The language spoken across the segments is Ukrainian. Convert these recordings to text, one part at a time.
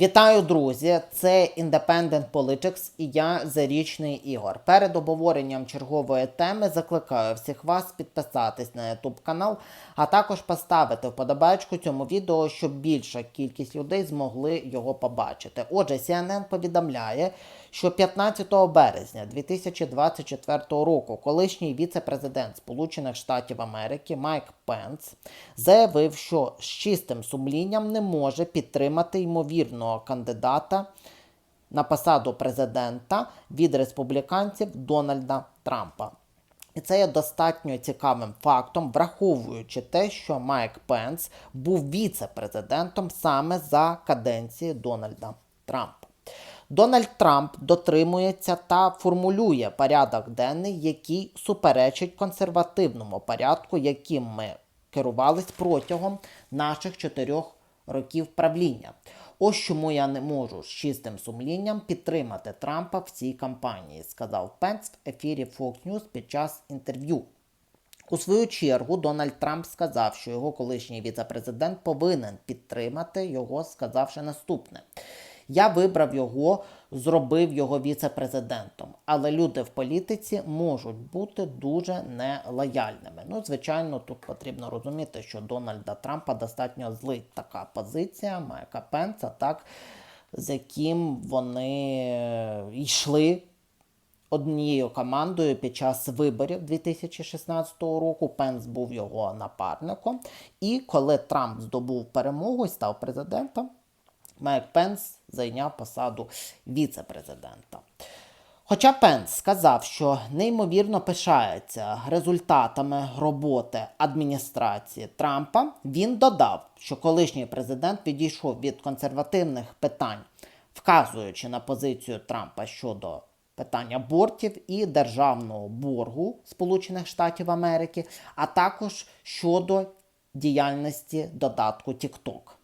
Вітаю, друзі! Це Independent Politics і я Зарічний Ігор. Перед обговоренням чергової теми закликаю всіх вас підписатись на YouTube канал, а також поставити вподобайку цьому відео, щоб більша кількість людей змогли його побачити. Отже, CNN повідомляє, що 15 березня 2024 року колишній віце-президент Сполучених Штатів Америки Майк Пенс заявив, що з чистим сумлінням не може підтримати ймовірного кандидата на посаду президента від республіканців Дональда Трампа. І це є достатньо цікавим фактом, враховуючи те, що Майк Пенс був віце-президентом саме за каденції Дональда Трампа. Дональд Трамп дотримується та формулює порядок денний, який суперечить консервативному порядку, яким ми керувались протягом наших чотирьох років правління. Ось чому я не можу з чистим сумлінням підтримати Трампа в цій кампанії, сказав Пенс в ефірі Fox News під час інтерв'ю. У свою чергу Дональд Трамп сказав, що його колишній віцепрезидент повинен підтримати його, сказавши наступне. Я вибрав його, зробив його віце-президентом. Але люди в політиці можуть бути дуже нелояльними. Ну, звичайно, тут потрібно розуміти, що Дональда Трампа достатньо злить така позиція Майка Пенса, так, з яким вони йшли однією командою під час виборів 2016 року. Пенс був його напарником. І коли Трамп здобув перемогу і став президентом, Майк Пенс зайняв посаду віце-президента. Хоча Пенс сказав, що неймовірно пишається результатами роботи адміністрації Трампа, він додав, що колишній президент відійшов від консервативних питань, вказуючи на позицію Трампа щодо питань абортів і державного боргу Сполучених Штатів Америки, а також щодо діяльності додатку TikTok.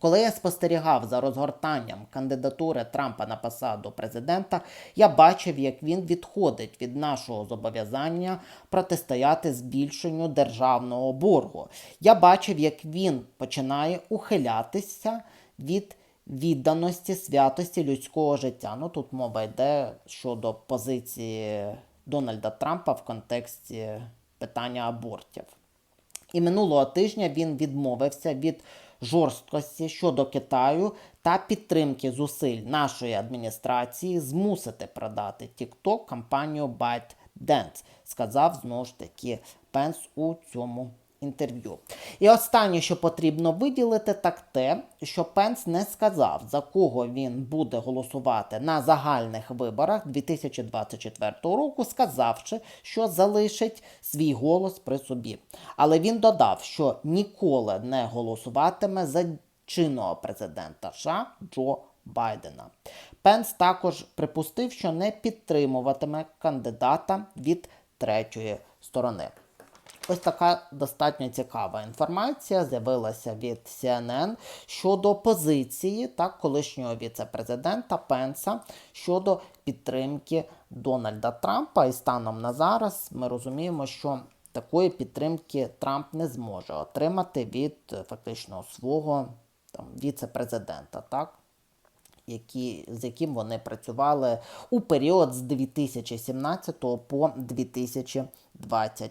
Коли я спостерігав за розгортанням кандидатури Трампа на посаду президента, я бачив, як він відходить від нашого зобов'язання протистояти збільшенню державного боргу. Я бачив, як він починає ухилятися від відданості святості людського життя. Ну тут мова йде щодо позиції Дональда Трампа в контексті питання абортів. І минулого тижня він відмовився від жорсткості щодо Китаю та підтримки зусиль нашої адміністрації змусити продати TikTok компанію ByteDance, сказав знову ж таки Пенс у цьому інтерв'ю. І останнє, що потрібно виділити, так те, що Пенс не сказав, за кого він буде голосувати на загальних виборах 2024 року, сказавши, що залишить свій голос при собі. Але він додав, що ніколи не голосуватиме за чинного президента США Джо Байдена. Пенс також припустив, що не підтримуватиме кандидата від третьої сторони. Ось така достатньо цікава інформація з'явилася від CNN щодо позиції так, колишнього віце-президента Пенса щодо підтримки Дональда Трампа. І станом на зараз ми розуміємо, що такої підтримки Трамп не зможе отримати від фактично свого віце-президента. так? які, з яким вони працювали у період з 2017 по 2021